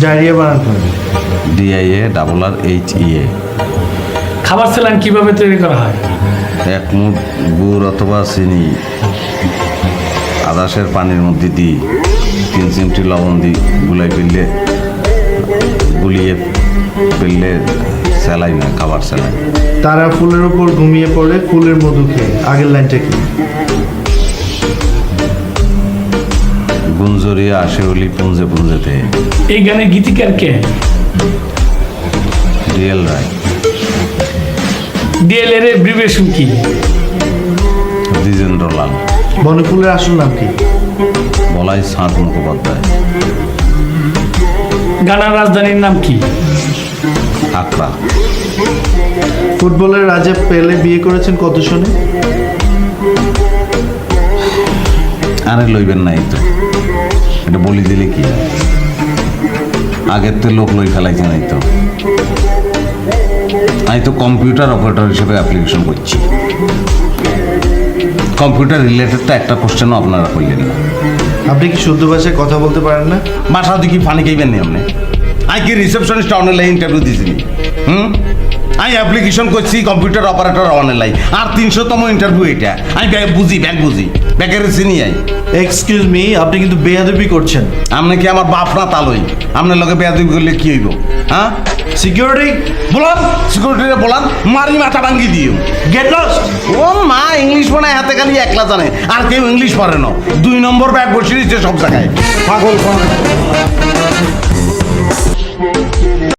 Diarrhoea বানান করে D I A double R H E A খাবার স্যালাইন কীভাবে তৈরি করা হয়? এক মুঠ গুড় অথবা চিনি আদাসের পানির মধ্যে দিই তিন চিমটি লবণ দিই গুলাই ফেললে গুলিয়ে ফেললে স্যালাই না খাবার স্যালাই তারা ফুলের উপর ঘুমিয়ে পড়ে ফুলের মধু খেয়ে আগের লাইনটা কি? গুঞ্জরিয়া আসে হলি পুঞ্জে পুঞ্জেতে। এই গানের গীতিকার কে? ডিএল রায়। ডিএলএর ব্রিভেশন কি? দ্বিজেন্দ্র লাল বনফুলের আসল নাম কি? বলাই সাঁত মুখোপাধ্যায়। গানার রাজধানীর নাম কি? আকরা ফুটবলের রাজা পেলে বিয়ে করেছেন কত সনে? আরে লইবেন নাই তো। এটা বলি দিলে কি? আগের তো লোক লই ফেলাইছে নাই তো। আমি তো কম্পিউটার অপারেটর হিসেবে অ্যাপ্লিকেশন করছি। কম্পিউটার রিলেটেড তো একটা কোশ্চেনও আপনারা করলেন না। আপনি কি শুদ্ধ ভাষায় কথা বলতে পারেন না? বাসা দেখি ফানি খাইবেন নি আপনি? আমি কি রিসেপশনিস্ট অনলাইন ইন্টারভিউ দিয়েছি হুম? আমি অ্যাপ্লিকেশন করছি কম্পিউটার অপারেটর অনলাইন আর তিনশোতম ইন্টারভিউ এটা। আমি বুঝি ব্যাগ বুঝি। ব্যাগের চিনি আই। এক্সকিউজ মি আপনি কিন্তু বেয়াদবি করছেন। আপনি কি আমার বাপ না তালই? আপনার লগে বেয়াদবি করলে কি হইব? হ্যাঁ? সিকিউরিটি বলান সিকিউরিটিরে বলান মারি মাথা ভাঙ্গি দিও। গেট লস্ট ও মা ইংলিশ মনে হাতে খালি একলা জানে। আর কেউ ইংলিশ পারে না। দুই নম্বর ব্যাগ বসে দিচ্ছে সব জায়গায়। পাগল পাগল।